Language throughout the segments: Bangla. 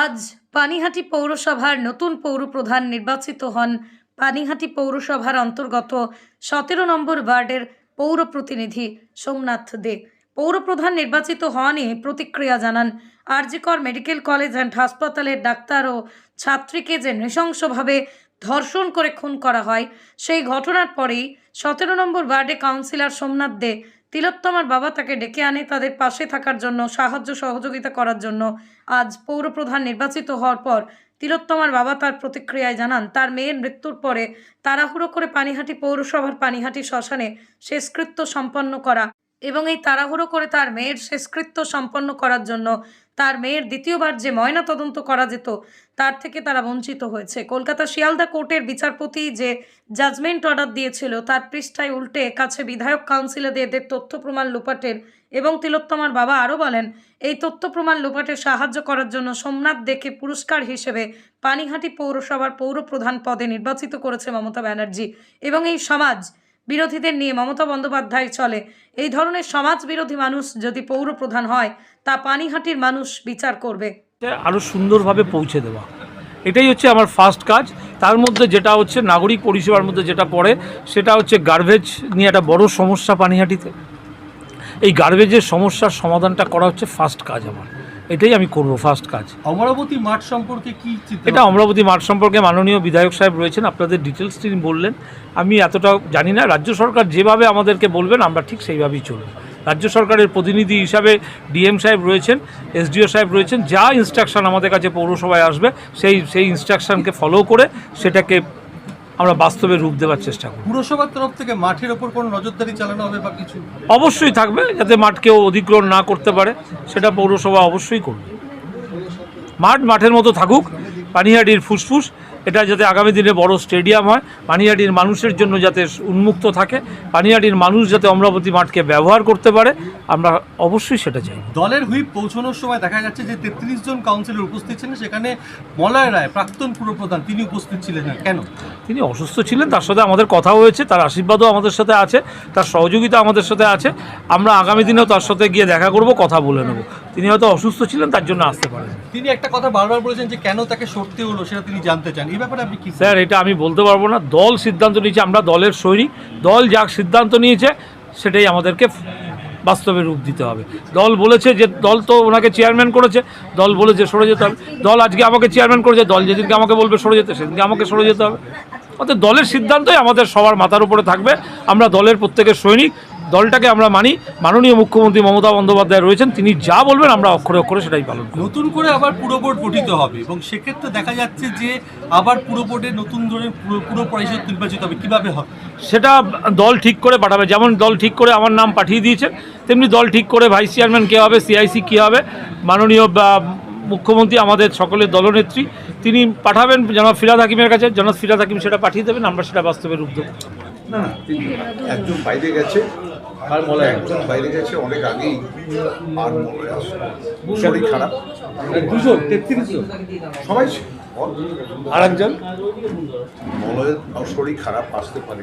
আজ পানিহাটি পৌরসভার নতুন পৌরপ্রধান নির্বাচিত হন পানিহাটি পৌরসভার অন্তর্গত সতেরো নম্বর ওয়ার্ডের পৌর প্রতিনিধি সোমনাথ দে। পৌরপ্রধান নির্বাচিত হওয়া প্রতিক্রিয়া জানান, আরজিকর মেডিকেল কলেজ অ্যান্ড হাসপাতালের ডাক্তার ও ছাত্রীকে যে নৃশংসভাবে ধর্ষণ করে খুন করা হয়, সেই ঘটনার পরেই সতেরো নম্বর ওয়ার্ডে কাউন্সিলর সোমনাথ দে তিলোত্তমার বাবা তাকে ডেকে আনে তাদের পাশে থাকার জন্য, সাহায্য সহযোগিতা করার জন্য আজ পৌরপ্রধান নির্বাচিত হওয়ার পর তিলোত্তমার বাবা তার প্রতিক্রিয়ায় জানান, তার মেয়ের মৃত্যুর পরে তাড়াহুড়ো করে পানিহাটি পৌরসভার পানিহাটি শ্মশানে শেষকৃত্য সম্পন্ন করা এবং এই তাড়াহুড়ো করে তার মেয়ের শেষকৃত্য সম্পন্ন করার জন্য তার মেয়ের দ্বিতীয়বার যে ময়না তদন্ত করা যেত, তার থেকে তারা বঞ্চিত হয়েছে। কলকাতা শিয়ালদা কোর্টের বিচারপতি যে জাজমেন্ট অর্ডার দিয়েছিল, তার পৃষ্ঠায় উল্টে কাছে বিধায়ক এদের তথ্য প্রমাণ লোপাটের এবং তিলোত্তমার বাবা আরও বলেন, এই তথ্য প্রমাণ লোপাটে সাহায্য করার জন্য সোমনাথ দেখে পুরস্কার হিসেবে পানিহাটি পৌরসভার পৌরপ্রধান পদে নির্বাচিত করেছে মমতা ব্যানার্জি এবং এই সমাজ বিরোধীদের নিয়ে মমতা বন্দ্যোপাধ্যায় চলে। এই ধরনের সমাজ বিরোধী মানুষ যদি পৌরপ্রধান হয়, তা পানিহাটির মানুষ বিচার করবে। আরও সুন্দরভাবে পৌঁছে দেওয়া। এটাই হচ্ছে আমার ফার্স্ট কাজ। তার মধ্যে যেটা হচ্ছে নাগরিক পরিষেবার মধ্যে যেটা পড়ে, সেটা হচ্ছে গার্বেজ নিয়ে একটা বড় সমস্যা পানিহাটিতে। এই গার্বেজের সমস্যার সমাধানটা করা হচ্ছে ফার্স্ট কাজ আমার। এটাই আমি করব ফার্স্ট কাজ। অমরাবতী মাঠ সম্পর্কে কি এটা অমরাবতী মাঠ সম্পর্কে মাননীয় বিধায়ক সাহেব রয়েছেন আপনাদের ডিটেলস তিনি বললেন। আমি এতটা জানি না রাজ্য সরকার যেভাবে আমাদেরকে বলবেন আমরা ঠিক সেইভাবেই চলব। রাজ্য সরকারের প্রতিনিধি হিসাবে ডিএম সাহেব রয়েছেন এসডিও সাহেব রয়েছেন যা ইনস্ট্রাকশন আমাদের কাছে পৌরসভায় আসবে সেই সেই ইনস্ট্রাকশনকে ফলো করে সেটাকে আমরা বাস্তবে রূপ দেওয়ার চেষ্টা করব। পুরসভার তরফ থেকে মাঠের ওপর কোনো নজরদারি চালানো হবে বা কিছু? অবশ্যই থাকবে যাতে মাঠ কেউ অধিগ্রহণ না করতে পারে সেটা পৌরসভা অবশ্যই করবে। মাঠ মাঠের মতো থাকুক পানিহাটির ফুসফুস এটা যাতে আগামী দিনে বড় স্টেডিয়াম হয় পানিহাটির মানুষের জন্য যাতে উন্মুক্ত থাকে পানিহাটির মানুষ যাতে অমরাবতী মাঠকে ব্যবহার করতে পারে আমরা অবশ্যই সেটা চাই। দলের হুইপ পৌঁছানোর সময় দেখা যাচ্ছে যে তেত্রিশ জন কাউন্সিলর উপস্থিত ছিলেন সেখানে মলয় রায় প্রাক্তন পুরপ্রধান তিনি উপস্থিত ছিলেন না। কেন? তিনি অসুস্থ ছিলেন তার সাথে আমাদের কথা হয়েছে তার আশীর্বাদও আমাদের সাথে আছে তার সহযোগিতা আমাদের সাথে আছে। আমরা আগামী দিনেও তার সাথে গিয়ে দেখা করব কথা বলে নেব। তিনি হয়তো অসুস্থ ছিলেন তার জন্য আসতে পারেন তিনি একটা কথা বারবার বলেছেন যে কেন তাকে সরতে হলো সেটা তিনি জানতে চান। এই ব্যাপারে আপনি কি স্যার এটা আমি বলতে পারব না। দল সিদ্ধান্ত নিয়েছে আমরা দলের সৈনিক। দল যা সিদ্ধান্ত নিয়েছে সেটাই আমাদেরকে বাস্তবে রূপ দিতে হবে। দল বলেছে যে দল তো ওনাকে চেয়ারম্যান করেছে দল বলেছে সরে যেতে হবে। দল আজকে আমাকে চেয়ারম্যান করেছে দল যেদিনকে আমাকে বলবে সরে যেতে সেদিনকে আমাকে সরে যেতে হবে। অর্থাৎ দলের সিদ্ধান্তই আমাদের সবার মাথার উপরে থাকবে। আমরা দলের প্রত্যেকের সৈনিক দলটাকে আমরা মানি। মাননীয় মুখ্যমন্ত্রী মমতা বন্দ্যোপাধ্যায় রয়েছেন তিনি যা বলবেন আমরা অক্ষরে অক্ষরে সেটাই পালন নতুন করে আবার পুরো বোর্ড গঠিত হবে এবং সেক্ষেত্রে দেখা যাচ্ছে যে আবার পুরো বোর্ডে নতুন ধরনের পুরো পুরো পরিষদ নির্বাচিত হবে। কীভাবে হবে? সেটা দল ঠিক করে পাঠাবে। যেমন দল ঠিক করে আমার নাম পাঠিয়ে দিয়েছেন তেমনি দল ঠিক করে ভাইস চেয়ারম্যান কে হবে সিআইসি কী হবে মাননীয় মুখ্যমন্ত্রী আমাদের সকলের দলনেত্রী তিনি পাঠাবেন জনাব ফিরাদ হাকিমের কাছে। জনাব ফিরাদ হাকিম সেটা পাঠিয়ে দেবেন আমরা সেটা বাস্তবে রূপ দেবো না না একজন বাইরে গেছে। আর মনে একজন বাইরে গেছে অনেক আগেই আর মনে শরীর খারাপ। দুজন তেত্রিশ জন। সবাই আর একজন মলয়ের শরীর খারাপ আসতে পারে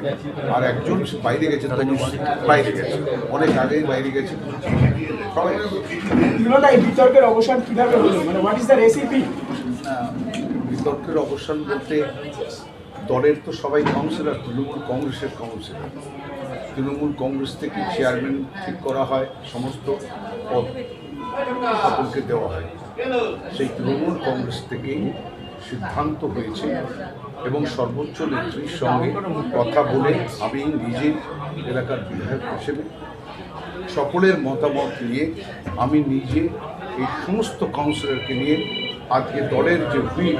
আর একজন বাইরে গেছে বাইরে গেছে। অনেক আগেই বাইরে গেছে। সবাই এই বিতর্কের অবসান কীভাবে হলো? মানে হোয়াট ইজ দ্য রেসিপি বিতর্কের অবসান বলতে দলের তো সবাই কাউন্সিলর তৃণমূল কংগ্রেসের কাউন্সিলর তৃণমূল কংগ্রেস থেকে চেয়ারম্যান ঠিক করা হয়, সমস্ত পদ সকলকে দেওয়া হয়। সেই তৃণমূল কংগ্রেস থেকেই সিদ্ধান্ত হয়েছে এবং সর্বোচ্চ নেত্রীর সঙ্গে কথা বলে আমি নিজের এলাকার বিধায়ক হিসেবে সকলের মতামত নিয়ে আমি নিজে এই সমস্ত কাউন্সিলরকে নিয়ে আজকে দলের যে হুইপ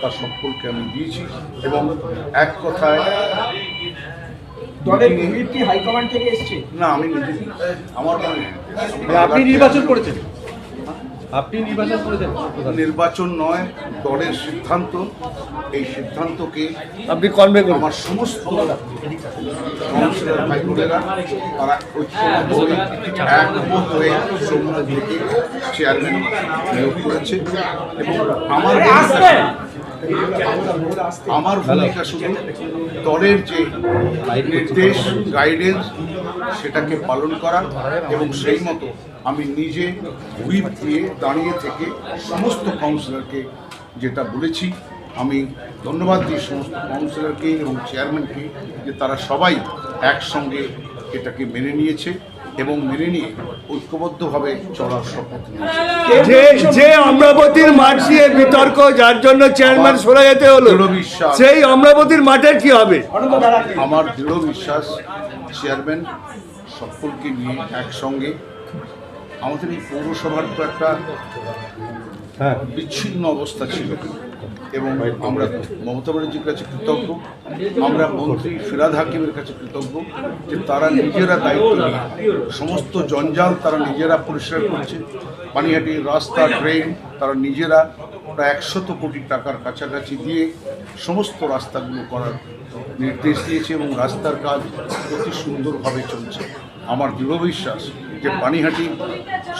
তা সকলকে আমি দিয়েছি এবং এক কথায় দলের meeting-এ- কি হাইকমান্ড থেকে এসেছে? না আমি আমার মনে আপনি নির্বাচন করেছেন। আপনি নির্বাচন করেছেন। নির্বাচন নয় দলের সিদ্ধান্ত। এই সিদ্ধান্তকে আপনি কনভে আমার সমস্ত তারা একমত হয়ে চেয়ারম্যান নিয়োগ করেছে। এবং আমার আমার ভূমিকা শুধু দলের যে নির্দেশ গাইডেন্স সেটাকে পালন করা এবং সেই মতো আমি নিজে হুইপ দিয়ে দাঁড়িয়ে থেকে সমস্ত কাউন্সিলরকে যেটা বলেছি, আমি ধন্যবাদ দিই সমস্ত কাউন্সিলরকে এবং চেয়ারম্যানকে যে তারা সবাই একসঙ্গে এটাকে মেনে নিয়েছে। এবং মেনে নিয়ে ঐক্যবদ্ধভাবে চলার শপথ যে যে অমরাবতীর মাঠ নিয়ে বিতর্ক যার জন্য চেয়ারম্যান সরে যেতে হলো। সেই অমরাবতীর মাঠের কি হবে? আমার দৃঢ় বিশ্বাস চেয়ারম্যান সকলকে নিয়ে একসঙ্গে আমাদের এই পৌরসভার তো একটা বিচ্ছিন্ন অবস্থা ছিল। এবং আমরা মমতা ব্যানার্জির কাছে কৃতজ্ঞ। আমরা মন্ত্রী ফিরাদ হাকিমের কাছে কৃতজ্ঞ যে তারা নিজেরা দায়িত্ব নিয়ে সমস্ত জঞ্জাল তারা নিজেরা পরিষ্কার করছে। পানিহাটির রাস্তা ড্রেন তারা নিজেরা প্রায় একশত কোটি টাকার কাছাকাছি দিয়ে সমস্ত রাস্তাগুলো করার নির্দেশ দিয়েছে এবং রাস্তার কাজ অতি সুন্দরভাবে চলছে। আমার দৃঢ় বিশ্বাস যে পানিহাটি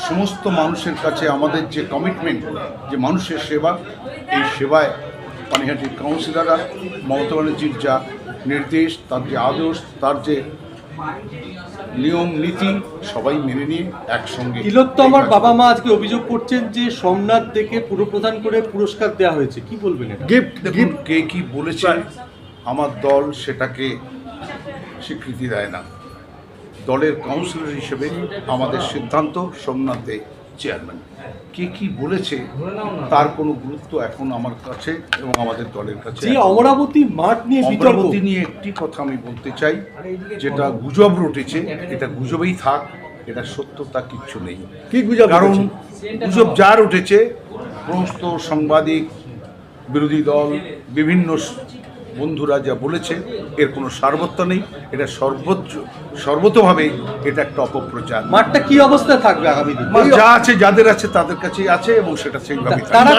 সমস্ত মানুষের কাছে আমাদের যে কমিটমেন্ট যে মানুষের সেবা এই সেবায় পানিহাটির কাউন্সিলররা মমতা ব্যানার্জির যা নির্দেশ তার যে আদর্শ তার যে নিয়ম নীতি সবাই মেনে নিয়ে একসঙ্গে তিলোত্তমার বাবা মা আজকে অভিযোগ করছেন যে সোমনাথ দেখে পুরপ্রধান করে পুরস্কার দেওয়া হয়েছে। কি বলবেন এটা? গিফট দেখুন। কে কি বলেছে আমার দল সেটাকে স্বীকৃতি দেয় না। দলের কাউন্সিলর হিসেবে আমাদের সিদ্ধান্ত সোমনাথ দে চেয়ারম্যান কে কি বলেছে তার কোনো গুরুত্ব এখন আমার কাছে এবং আমাদের দলের কাছে অমরাবতী মাঠ নিয়ে অমরাবতী নিয়ে একটি কথা আমি বলতে চাই যেটা গুজব রটেছে এটা গুজবেই থাক এটা সত্যতা কিচ্ছু নেই। কি গুজব কারণ গুজব যার উঠেছে সমস্ত সাংবাদিক বিরোধী দল বিভিন্ন বন্ধুরা যা বলেছে এর কোনো সার্বত্য নেই এটা সর্বোচ্চ। সর্বতভাবে এটা একটা অপপ্রচার। মাঠটা কি অবস্থায় থাকবে আগামী দিন? যা আছে যাদের আছে তাদের কাছেই আছে এবং সেটা সেইভাবে তারা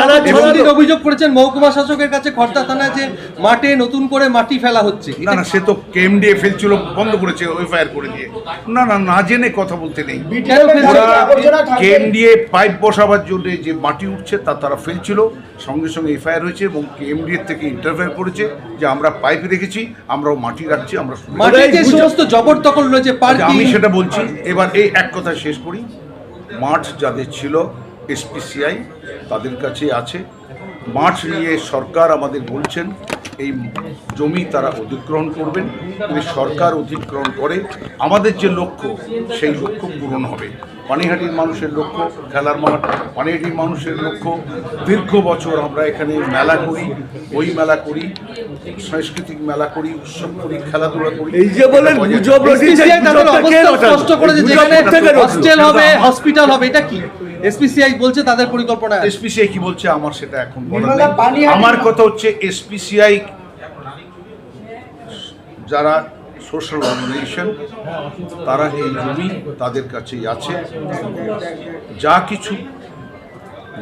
অভিযোগ করেছেন মহকুমা শাসকের কাছে খর্দা থানায় যে মাঠে নতুন করে মাটি ফেলা হচ্ছে। না না সে তো কেএমডিএ ফেলছিল বন্ধ করেছে এফআইআর করে দিয়ে। না না না জেনে কথা বলতে নেই। কেএমডিএ পাইপ বসাবার জন্য যে মাটি উঠছে তা তারা ফেলছিল সঙ্গে সঙ্গে এফআইআর হয়েছে এবং কেএমডিএ থেকে ইন্টারফেয়ার করেছে যে আমরা পাইপ রেখেছি আমরাও মাটি রাখছি আমরা মাঠে যে সমস্ত জবরদখল রয়েছে যে পার্কিং আমি সেটা বলছি। এবার এই এক কথা শেষ করি। মাঠ যাদের ছিল এসপিসিআই তাদের কাছে আছে। মাঠ নিয়ে সরকার আমাদের বলছেন এই জমি তারা অধিগ্রহণ করবেন। যদি সরকার অধিগ্রহণ করে আমাদের যে লক্ষ্য সেই লক্ষ্য পূরণ হবে। পানিহাটির মানুষের লক্ষ্য খেলার মাঠ পানিহাটির মানুষের লক্ষ্য। দীর্ঘ বছর আমরা এখানে মেলা করি বই মেলা করি সাংস্কৃতিক মেলা করি উৎসব করি খেলাধুলা করি। এই যে বলেন? হস্টেল হবে হসপিটাল হবে এটা কি? এসপিসিআই বলছে তাদের পরিকল্পনা এসপিসিআই কি বলছে? আমার সেটা এখন আমার কথা হচ্ছে এসপিসিআই যারা সোশ্যাল অর্গানাইজেশন তারা এই জমি তাদের কাছেই আছে। যা কিছু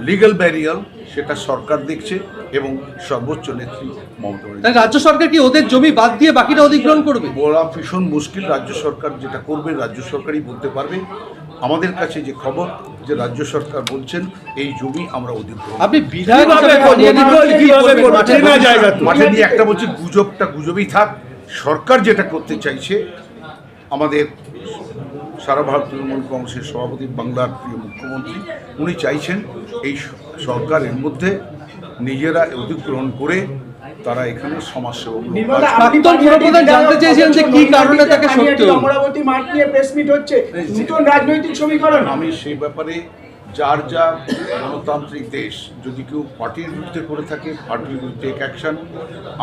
লিগ্যাল ব্যারিয়ার সেটা সরকার দেখছে এবং সর্বোচ্চ নেত্রী মমতা রাজ্য সরকার কি ওদের জমি বাদ দিয়ে বাকিটা অধিগ্রহণ করবে? বলা ভীষণ মুশকিল রাজ্য সরকার যেটা করবে রাজ্য সরকারই বলতে পারবে। আমাদের কাছে যে খবর যে রাজ্য সরকার বলছেন এই জমি আমরা অধিগ্রহণ আপনি বিধায়ক। মাঠে নিয়ে একটা বলছি গুজবটা গুজবই থাক। সরকার যেটা করতে চাইছে আমাদের সারা ভারত তৃণমূল কংগ্রেসের সভাপতি বাংলার প্রিয় মুখ্যমন্ত্রী উনি চাইছেন এই সরকারের মধ্যে নিজেরা অধিগ্রহণ করে তারা এখানে সমাজসেবা নির্মলা আপনি প্রাক্তন পানিহাটি জানতে বিধায়ক, যে কি কারণে তাকে পানিহাটি অমরাবতী মাঠ নিয়ে প্রেস মিট হচ্ছে নতুন রাজনৈতিক সমীকরণ। আমি সেই ব্যাপারে যার যা গণতান্ত্রিক দেশ যদি কেউ পার্টির বিরুদ্ধে করে থাকে পার্টির বিরুদ্ধে এক অ্যাকশন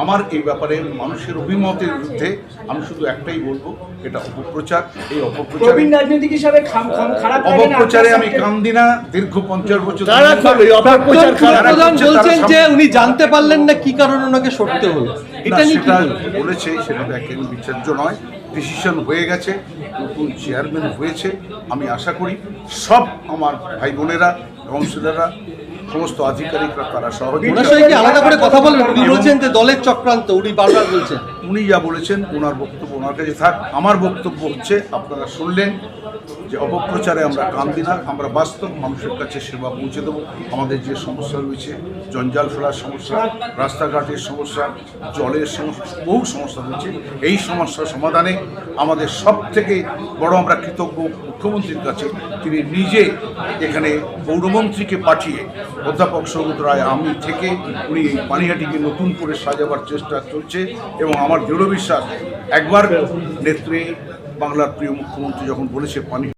আমার এই ব্যাপারে মানুষের অভিমতের বিরুদ্ধে আমি শুধু একটাই বলব এটা অপপ্রচার। এই অপপ্রচার রাজনৈতিক হিসাবে খাম খাম খারাপ লাগে না অপপ্রচারে আমি সাথে? কান না দীর্ঘ পঞ্চাশ বছর বলছেন যে উনি জানতে পারলেন না কি কারণে ওনাকে সরতে হলো। এটা সেটা বলেছে সেটা দেখেন বিচার্য নয়। ডিসিশন হয়ে গেছে, নতুন চেয়ারম্যান হয়েছে। আমি আশা করি সব আমার ভাই বোনেরা কাউন্সিলররা সমস্ত আধিকারিকরা, তারা কি আলাদা করে কথা বলবেন। উনি দলের চক্রান্ত, উনি বারবার বলছেন। উনি যা বলেছেন ওনার বক্তব্য ওনার কাছে থাক। আমার বক্তব্য হচ্ছে, আপনারা শুনলেন যে অপপ্রচারে আমরা কান দিই না, আমরা বাস্তব মানুষের কাছে সেবা পৌঁছে দেবো। আমাদের যে সমস্যা রয়েছে, জঞ্জাল ফেলার সমস্যা, রাস্তাঘাটের সমস্যা, জলের সমস্যা, বহু সমস্যা রয়েছে। এই সমস্যার সমাধানে আমাদের সব থেকে বড় আমরা কৃতজ্ঞ মুখ্যমন্ত্রীর কাছে। তিনি নিজে এখানে পৌরমন্ত্রীকে পাঠিয়ে অধ্যাপক সৌগত রায়, আমি থেকে উনি এই পানিহাটিকে নতুন করে সাজাবার চেষ্টা চলছে এবং আমার দৃঢ় বিশ্বাস একবার নেত্রী বাংলার প্রিয় মুখ্যমন্ত্রী যখন বলেছে পানি